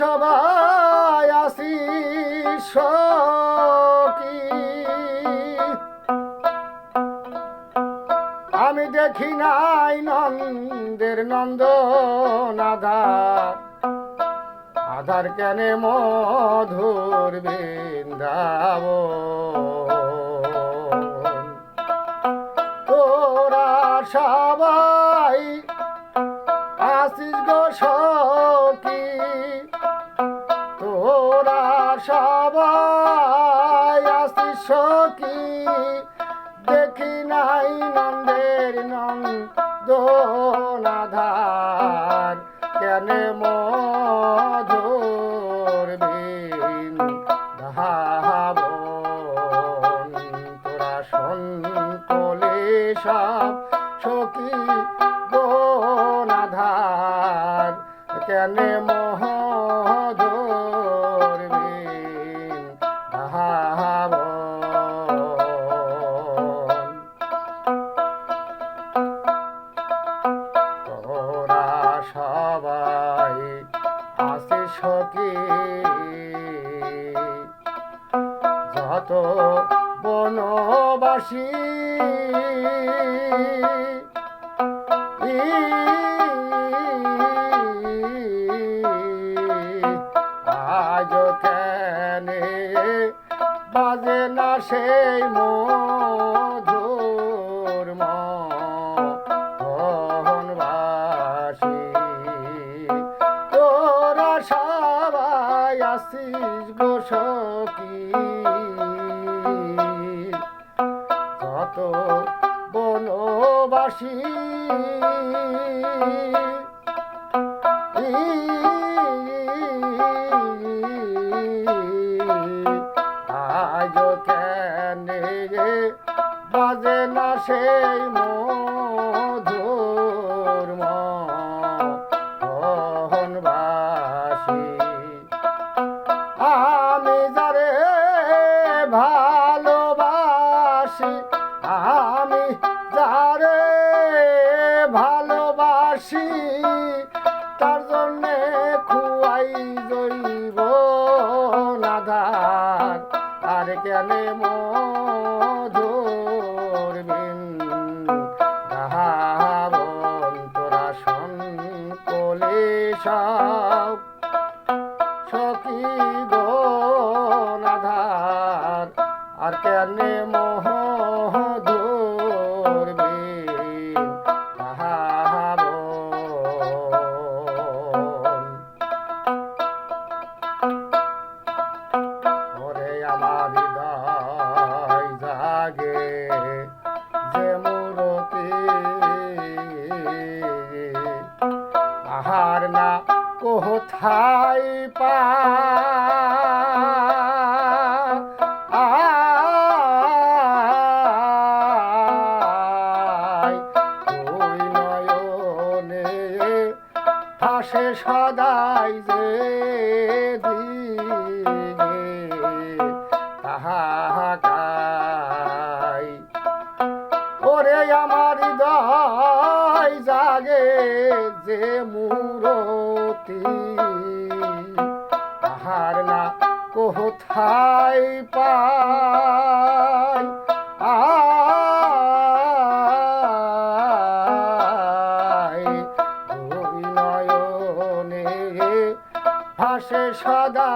সবাই আসি সখী। আমি দেখি নাই নন্দের নন্দন আধার। আধার কেনে মধুর বৃন্দাব তোরা সবাই আসিস গো সখী। সবাই আসিস সখী। দেখি নাই নন্দের নন্দনাধার কেন মধুর বিন ধাবন তোরা সন্তলে সব সখী। যত বনবাসী আজ কেনে বাজে না সেই মধুর আসিস গো সখী কত বনবাসী। আজ কেনে বাজে না সেই মধুর ভালোবাসি, তার জন্যে খুয়াই জৈব নাধার আর কেন মধুর বিন দাহাবন তোরা সঙ্কলে সব। সখী গোনাধার আর কেনে কোথায় পা হাসে সদাই যে তাহাকাই। ওরে আমার হৃদয় জাগে যে মূরতি। কোথায় পাই। আয় ওই নয়নে ভাসে সদাই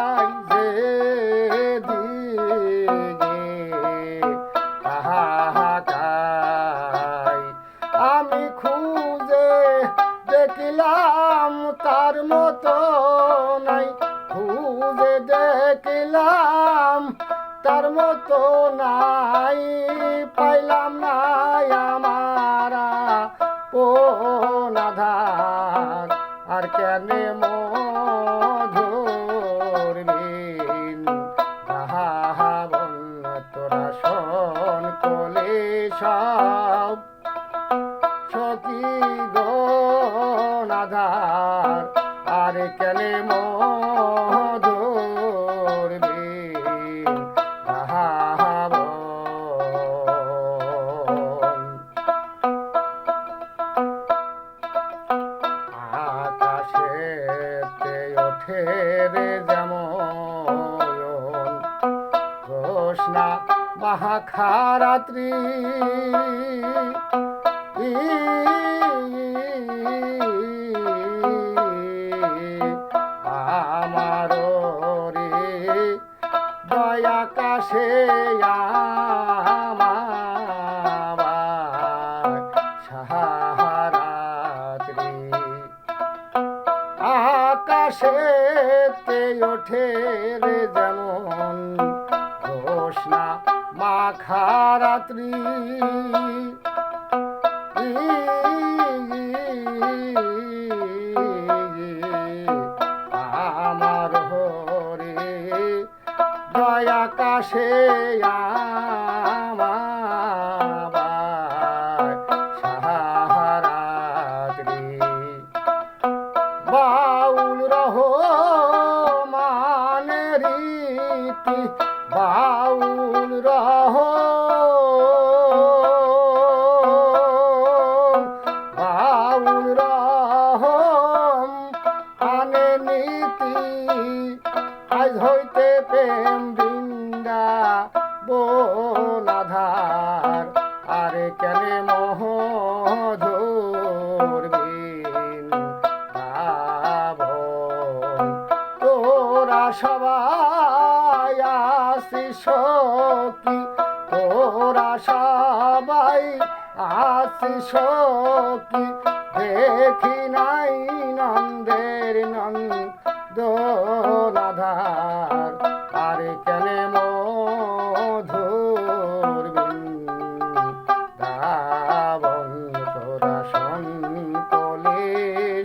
দেখিলাম তার মতো নাই পাইলাম নাই আমারা পোনাধার আর কেন মধুর রে যেমন ঘোষণা মহাখারাত্রি। আমার রে দয়াকাশে আ আকাশেতে ওঠে রে যেমন ঘোষণা মাখারাত্রি। আমার হরে দয়া কাশে আমার বাউল রহ। বাউল রহ। আনে নীতি, আজ হইতে প্রেম বৃন্দা বোনাধার আরে কেনে মহধুর বিন তোরা সবাই কি তোরা সবাই আসিস কি দেখি নাই নন্দের নন্দ নাধার আরে কেনে মধুর তোরা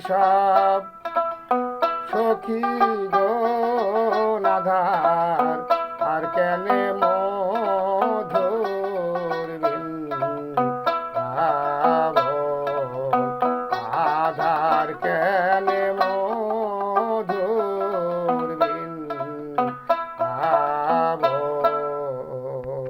সব সখী গো নাধার